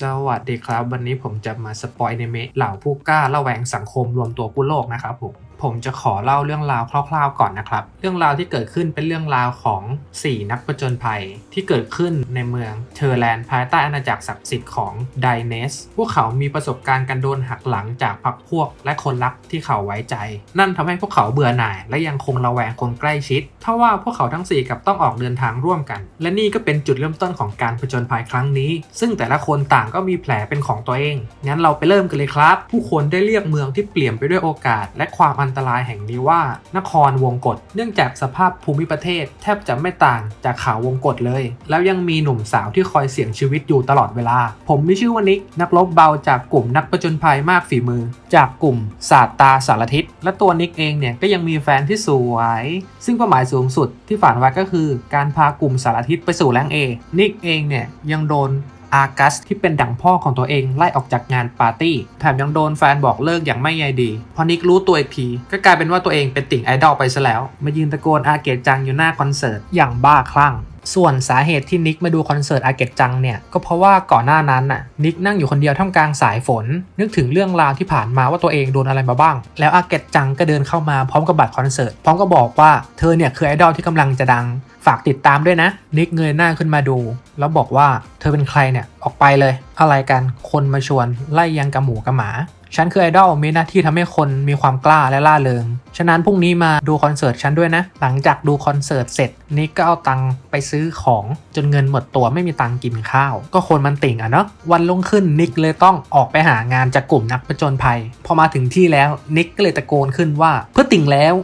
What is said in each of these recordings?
สวัสดีครับ วันนี้ผมจะมาสปอยในเมะเหล่าผู้กล้าละแวงสังคมรวมตัวกู้โลกนะครับผม ผมจะขอเล่าเรื่องราวคร่าวๆก่อนนะครับ เรื่องราวที่เกิดขึ้นเป็นเรื่องราวของ 4 นักผจญภัยที่เกิดขึ้นในเมืองเทอร์แลนด์ภายใต้อาณาจักรศักดิ์สิทธิ์ของไดเนส พวกเขามีประสบการณ์การโดนหักหลังจากพรรคพวกและคนรักที่เขาไว้ใจ นั่นทำให้พวกเขาเบื่อหน่าย และยังคงระแวงคนใกล้ชิดทว่าพวกเขาทั้ง 4กับต้องออกเดินทางร่วมกัน และนี่ก็เป็นจุดเริ่มต้นของการผจญภัยครั้งนี้ ซึ่งแต่ละคนต่างก็มีแผลเป็นของตัวเองงั้นเราไปเริ่มกันเลยครับ ผู้คนได้เรียกเมืองที่เปลี่ยนไปด้วยโอกาส และความอันตรายแห่งนี้ว่า นครวงกฏเนื่องจากสภาพภูมิประเทศ แทบจะไม่ต่างจากเขาวงกฏเลย แล้วยังมีหนุ่มสาวที่คอยเสี่ยงชีวิตอยู่ตลอดเวลา ผมมีชื่อว่านิกนักรบเบาจากกลุ่มนักผจญภัยมากฝีมือ จากกลุ่มศาสตาสารทิศและตัวนิกเองเนี่ยก็ยังมีแฟนที่สวย ซึ่งเป้าหมายสูงสุดที่ฝันไว้ก็คือ การพากลุ่มสารทิศไปสู่แรงเอนิกเองเนี่ยยังโดน อากัสที่เป็นดั่งพ่อของตัวเองไล่ออกจากงานปาร์ตี้ แถมยังโดนแฟนบอกเลิกอย่างไม่ใยดี พอนิกรู้ตัวอีกที ก็กลายเป็นว่าตัวเองเป็นติ่งไอดอลไปซะแล้ว มายืนตะโกนอาเกตจังอยู่หน้าคอนเสิร์ตอย่างบ้าคลั่ง ส่วนสาเหตุที่นิกมาดูคอนเสิร์ตอาเกตจังเนี่ย ก็เพราะว่าก่อนหน้านั้นน่ะนิกนั่งอยู่คนเดียวท่ามกลางสายฝน นึกถึงเรื่องราวที่ผ่านมาว่าตัวเองโดนอะไรมาบ้าง แล้วอาเกตจังก็เดินเข้ามาพร้อมกับบัตรคอนเสิร์ตพร้อมกับบอกว่าเธอเนี่ยคือไอดอลที่กำลังจะดัง ฝากติดตามด้วยนะ นิกเงยหน้าขึ้นมาดู แล้วบอกว่าเธอเป็นใครเนี่ยออกไปเลย อะไรกันคนมาชวนไล่ยังกับหมูกับหมา ฉันคือไอดอลมีหน้าที่ทำให้คนมีความกล้าและล่าเริง ฉะนั้นพรุ่งนี้มาดูคอนเสิร์ตฉันด้วยนะ หลังจากดูคอนเสิร์ตเสร็จนิกก็เอาตังค์ไปซื้อของจนเงินหมดตัวไม่มีตังค์กินข้าว ก็คนมันติ่งอะเนาะวันลงขึ้นนิกเลยต้องออกไปหางานจากกลุ่มนักผจญภัย พอมาถึงที่แล้วนิกก็เลยตะโกนขึ้นว่าเพื่อติ่งแล้ว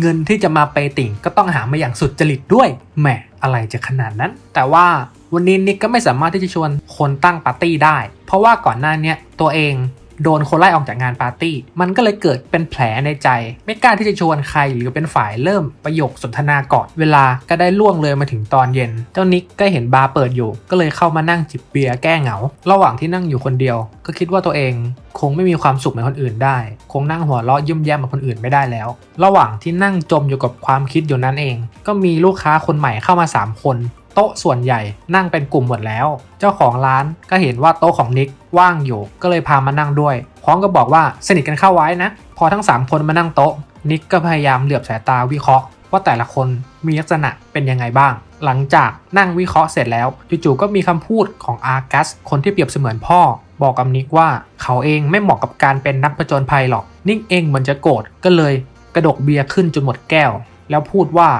เงินที่จะมาไปติ่งก็ต้องหามาอย่างสุดจริตด้วยแหมอะไรจะขนาดนั้น แต่ว่าวันนี้นิกก็ไม่สามารถที่จะชวนคนตั้งปาร์ตี้ได้ เพราะว่าก่อนหน้านี้ตัวเอง โดนคนไล่ออกจากงานปาร์ตี้ มันก็เลยเกิดเป็นแผลในใจ ไม่กล้าที่จะชวนใครหรือเป็นฝ่ายเริ่มประโยคสนทนาก่อน เวลาก็ได้ล่วงเลยมาถึงตอนเย็น เจ้านิกก็เห็นบาร์เปิดอยู่ ก็เลยเข้ามานั่งจิบเบียร์แก้เหงา ระหว่างที่นั่งอยู่คนเดียว ก็คิดว่าตัวเองคงไม่มีความสุขเหมือนคนอื่นได้ คงนั่งหัวเราะยิ้มแย้มเหมือนคนอื่นไม่ได้แล้ว ระหว่างที่นั่งจมอยู่กับความคิดอยู่นั้นเอง ก็มีลูกค้าคนใหม่เข้ามา 3 คน โต๊ะส่วนใหญ่นั่งเป็นกลุ่มหมดแล้ว เจ้าของร้านก็เห็นว่าโต๊ะของนิกว่างอยู่ ก็เลยพามานั่งด้วย พร้อมกับบอกว่าสนิทกันเข้าไว้นะ พอทั้ง 3 คนมานั่งโต๊ะ นิกก็พยายามเหลือบสายตาวิเคราะห์ ว่าแต่ละคนมีลักษณะเป็นยังไงบ้าง หลังจากนั่งวิเคราะห์เสร็จแล้วจู่ๆก็มีคำพูดของอาร์กัส คนที่เปรียบเสมือนพ่อ บอกกับนิกว่าเขาเองไม่เหมาะกับการเป็นนักผจญภัยหรอก นิกเองเหมือนจะโกรธก็เลย กระดกเบียร์ขึ้นจนหมดแก้ว แล้วพูดว่า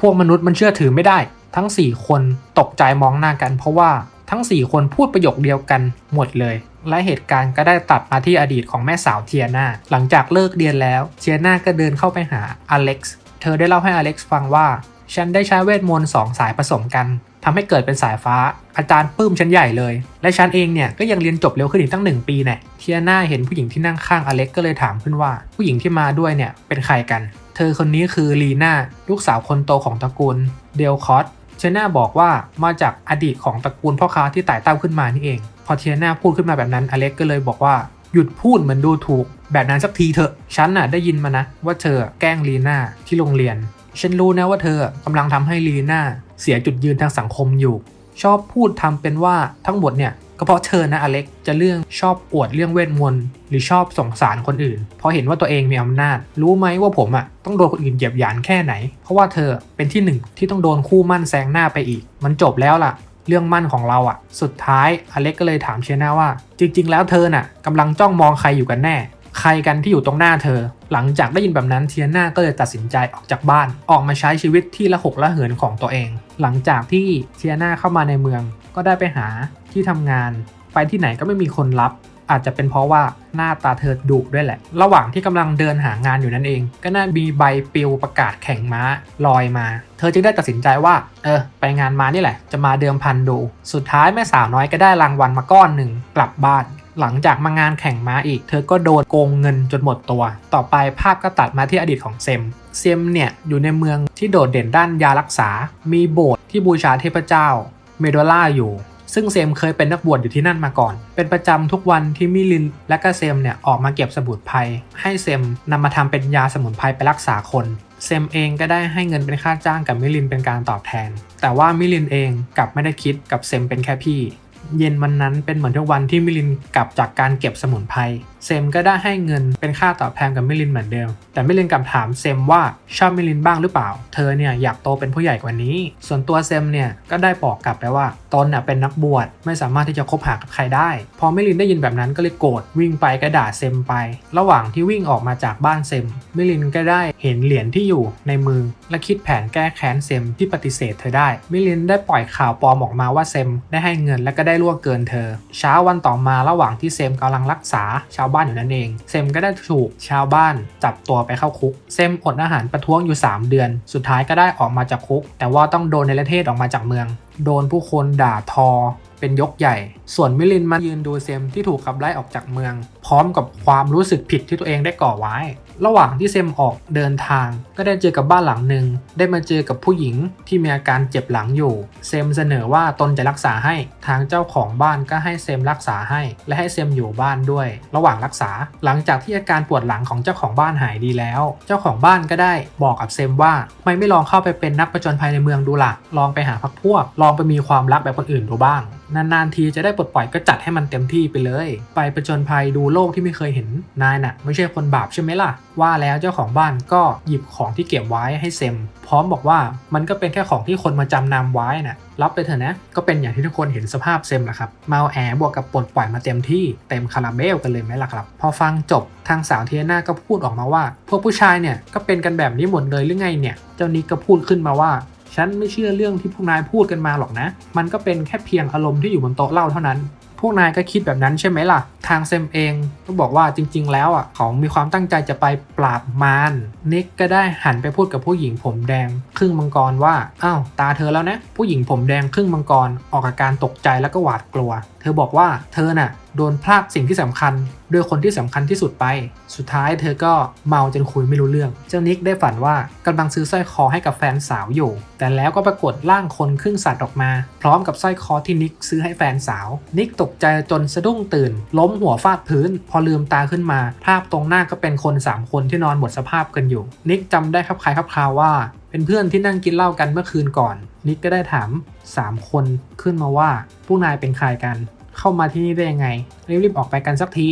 พวกมนุษย์มันเชื่อถือไม่ได้ ทั้ง 4 คนตกใจมองหน้ากัน เพราะว่าทั้ง 4 คนพูดประโยคเดียวกันหมดเลย และเหตุการณ์ก็ได้ตัดมาที่อดีตของแม่สาวเทียนาหลังจากเลิกเรียนแล้วเทียนาก็เดินเข้าไปหาอเล็กซ์เธอได้เล่าให้อเล็กซ์ฟังว่า ฉันได้ใช้เวทมนต์สองสายผสมกันทำให้เกิดเป็นสายฟ้า อาจารย์ปื้มฉันใหญ่เลย และฉันเองเนี่ยก็ยังเรียนจบเร็วขึ้นอีกตั้งหนึ่งปีแน่เทียนาเห็นผู้หญิงที่นั่งข้างอเล็กก็เลยถามขึ้นว่า ผู้หญิงที่มาด้วยเนี่ยเป็นใครกัน เธอคนนี้คือลีน่าลูกสาวคนโตของตระกูลเดลคอส เชน่าบอกว่ามาจากอดีตของตระกูลพ่อค้าที่ไต่เต้าขึ้นมานี่เอง พอเทียนาพูดขึ้นมาแบบนั้นอเล็กก็เลยบอกว่าหยุดพูดเหมือนดูถูก แบบนั้นสักทีเถอะฉันน่ะได้ยินมานะ ว่าเธอแกล้งลีน่าที่โรงเรียน ฉันรู้นะว่าเธอกำลังทำให้ลีน่าเสียจุดยืนทางสังคมอยู่ ชอบพูดทำเป็นว่าทั้งหมดเนี่ย ก็เพราะเธอนะอเล็กจะเรื่องชอบอวดเรื่องเวทมนต์หรือชอบสงสารคนอื่น เพราะเห็นว่าตัวเองมีอำนาจ รู้ไหมว่าผมอะต้องโดนคนอื่นเหยียบยามแค่ไหน เพราะว่าเธอเป็นที่หนึ่งที่ต้องโดนคู่มั่นแซงหน้าไปอีก มันจบแล้วล่ะ เรื่องมั่นของเราอะ สุดท้ายอเล็กก็เลยถามเชน่าว่า จริง ๆ แล้วเธอน่ะกำลังจ้องมองใครอยู่กันแน่ ใครกันที่อยู่ตรงหน้าเธอ หลังจากได้ยินแบบนั้นเทียนาก็เลยตัดสินใจออกจากบ้าน ออกมาใช้ชีวิตที่ละหกละเหินของตัวเอง หลังจากที่เทียนาเข้ามาในเมือง ก็ได้ไปหาที่ทำงาน ไปที่ไหนก็ไม่มีคนรับ อาจจะเป็นเพราะว่าหน้าตาเธอดุด้วยแหละ ระหว่างที่กำลังเดินหางานอยู่นั่นเอง ก็น่ามีใบปลิวประกาศแข่งม้าลอยมา เธอจึงได้ตัดสินใจว่า เออ ไปงานมานี่แหละ จะมาเดิมพันดู สุดท้ายแม่สาวน้อยก็ได้รางวัลมาก้อนหนึ่งกลับบ้านหลังจากมางานแข่งม้าอีก เธอก็โดนโกงเงินจนหมดตัว ต่อไปภาพก็ตัดมาที่อดีตของเซม เซมเนี่ยอยู่ในเมืองที่โดดเด่นด้านยารักษา มีโบสถ์ที่บูชาเทพเจ้า เมโดล่าอยู่ ซึ่งเซมเคยเป็นนักบวชอยู่ที่นั่นมาก่อน เป็นประจำทุกวันที่มิลินและก็เซมเนี่ยออกมาเก็บสมุนไพรให้เซมนำมาทำเป็นยาสมุนไพรไปรักษาคนเซมเองก็ได้ให้เงินเป็นค่าจ้างกับมิลินเป็นการตอบแทน แต่ว่ามิลินเองกลับไม่ได้คิดกับเซมเป็นแค่พี่ เย็นวันนั้นเป็นเหมือนทุกวันที่มิลินกลับจากการเก็บสมุนไพร เซมก็ได้ให้เงินเป็นค่าตอบแทนกับมิลินเหมือนเดิม แต่มิลินกลับถามเซมว่าชอบมิลินบ้างหรือเปล่า เธอเนี่ยอยากโตเป็นผู้ใหญ่กว่านี้ ส่วนตัวเซมเนี่ยก็ได้บอกกลับไปว่าตนน่ะเป็นนักบวชไม่สามารถที่จะคบหากับใครได้ พอมิลินได้ยินแบบนั้นก็เลยโกรธวิ่งไปก็ด่าเซมไป ระหว่างที่วิ่งออกมาจากบ้านเซมมิลินก็ได้เห็นเหรียญที่อยู่ในมือ และคิดแผนแก้แค้นเซมที่ปฏิเสธเธอได้ มิลินได้ปล่อยข่าวปลอมออกมาว่าเซมได้ให้เงินและก็ได้ล่วงเกินเธอ เช้าวันต่อมาระหว่างที่เซมกำลังรักษาชาวบ้านอยู่นั่นเอง เซมก็ได้ถูกชาวบ้านจับตัวไปเข้าคุก เซมอดอาหารประท้วงอยู่ 3 เดือน สุดท้ายก็ได้ออกมาจากคุก แต่ว่าต้องโดนในประเทศออกมาจากเมือง โดนผู้คนด่าทอเป็นยกใหญ่ ส่วนมิลินมายืนดูเซมที่ถูกขับไล่ออกจากเมือง พร้อมกับความรู้สึกผิดที่ตัวเองได้ก่อไว้ ระหว่างที่เซมออกเดินทาง ก็ได้เจอกับบ้านหลังหนึ่งได้มาเจอกับผู้หญิงที่มีอาการเจ็บหลังอยู่ เซมเสนอว่าตนจะรักษาให้ ทางเจ้าของบ้านก็ให้เซมรักษาให้ และให้เซมอยู่บ้านด้วย ระหว่างรักษา หลังจากที่อาการปวดหลังของเจ้าของบ้านหายดีแล้ว เจ้าของบ้านก็ได้บอกกับเซมว่าไม่ไม่ลองเข้าไปเป็นนักประจนภัยในเมืองดูล่ะลองไปหาพักพวก ลองไปมีความรักแบบคนอื่นดูบ้าง นานๆทีจะได้ปลดปล่อยก็จัดให้มันเต็มที่ไปเลย ไปประจนภัยดูโลกที่ไม่เคยเห็นนายน่ะ ไม่ใช่คนบาปใช่ไหมล่ะ ว่าแล้วเจ้าของบ้านก็หยิบของที่เก็บไว้ให้เซม พร้อมบอกว่ามันก็เป็นแค่ของที่คนมาจำนำไว้น่ะรับไปเถอะนะ ก็เป็นอย่างที่ทุกคนเห็นสภาพเซมแหละครับเมาแอบวกกับปลดปล่อยมาเต็มที่เต็มคาราเบลกันเลยไหมล่ะครับ พอฟังจบทางสาวเทียนาก็พูดออกมาว่า พวกผู้ชายเนี่ยก็เป็นกันแบบนี้หมดเลยหรือไงเนี่ย เจ้านิกก็พูดขึ้นมาว่า ฉันไม่เชื่อเรื่องที่พวกนายพูดกันมาหรอกนะ มันก็เป็นแค่เพียงอารมณ์ที่อยู่บนโต๊ะเหล้าเท่านั้น พวกนายก็คิดแบบนั้นใช่ไหมล่ะ ทางเซมเองก็บอกว่าจริง ๆ แล้วอะเขามีความตั้งใจจะไปปราบมารนิกก็ได้หันไปพูดกับผู้หญิงผมแดง ครึ่งมังกรว่าอ้าวตาเธอแล้วนะ ผู้หญิงผมแดงครึ่งมังกรออกอาการตกใจแล้วก็หวาดกลัว เธอบอกว่าเธอน่ะโดนพลากสิ่งที่สำคัญด้วยคนที่สำคัญที่สุดไป สุดท้ายเธอก็เมาจนคุยไม่รู้เรื่อง เจ้านิกได้ฝันว่ากำลังซื้อสร้อยคอให้กับแฟนสาวอยู่ แต่แล้วก็ปรากฏร่างคนครึ่งสัตว์ออกมา พร้อมกับสร้อยคอที่นิกซื้อให้แฟนสาว นิกตกใจจนสะดุ้งตื่น ล้มหัวฟาดพื้น พอลืมตาขึ้นมา ภาพตรงหน้าก็เป็นคน 3 คนที่นอนหมดสภาพกันอยู่ นิกจำได้ครับคล้ายครับคราวว่า เป็นเพื่อนที่นั่งกินเหล้ากันเมื่อคืนก่อน นิกก็ได้ถาม 3 คนขึ้นมาว่าพวกนายเป็นใครกัน เข้ามาที่นี่ได้ยังไง รีบๆออกไปกันสักที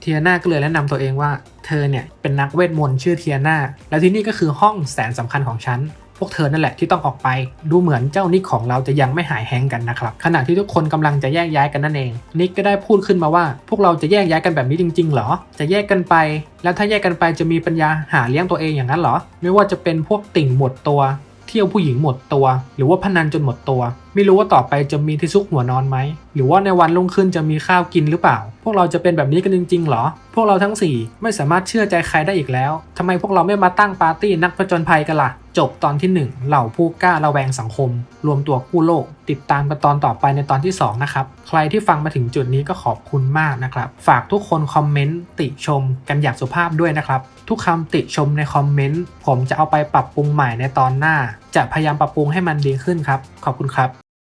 เทียนาก็เลยแนะนำตัวเองว่า เธอเนี่ยเป็นนักเวทมนต์ชื่อเทียนาแล้วที่นี่ก็คือห้องแสนสำคัญของฉันพวกเธอนั่นแหละที่ต้องออกไป ดูเหมือนเจ้านิกของเราจะยังไม่หายแฮงกันนะครับ ขณะที่ทุกคนกำลังจะแยกย้ายกันนั่นเอง นิกก็ได้พูดขึ้นมาว่า พวกเราจะแยกย้ายกันแบบนี้จริงๆ เหรอ จะแยกกันไป แล้วถ้าแยกกันไปจะมีปัญญาหาเลี้ยงตัวเองอย่างนั้นเหรอ ไม่ว่าจะเป็นพวกติ่งหมดตัว เที่ยวผู้หญิงหมดตัว หรือว่าพนันจนหมดตัว ไม่รู้ว่าต่อไปจะมีที่ซุกหัวนอนไหม หรือว่าในวันรุ่งขึ้นจะมีข้าวกินหรือเปล่า พวกเราจะเป็นแบบนี้กันจริงๆหรอ พวกเราทั้ง 4 ไม่สามารถเชื่อใจใครได้อีกแล้วทำไมพวกเราไม่มาตั้งปาร์ตี้นักผจญภัยกันล่ะ จบตอนที่ 1 เหล่าผู้กล้าระแวงสังคม รวมตัวกู้โลก ติดตามกันตอนต่อไปในตอนที่ 2 นะครับ ใครที่ฟังมาถึงจุดนี้ก็ขอบคุณมากนะครับ ฝากทุกคนคอมเมนต์ติชม กันอย่างสุภาพด้วยนะครับ ทุกคำติชมในคอมเมนต์ผมจะเอาไปปรับปรุงใหม่ในตอนหน้า จะพยายามปรับปรุงให้มันดีขึ้นครับ ขอบคุณครับ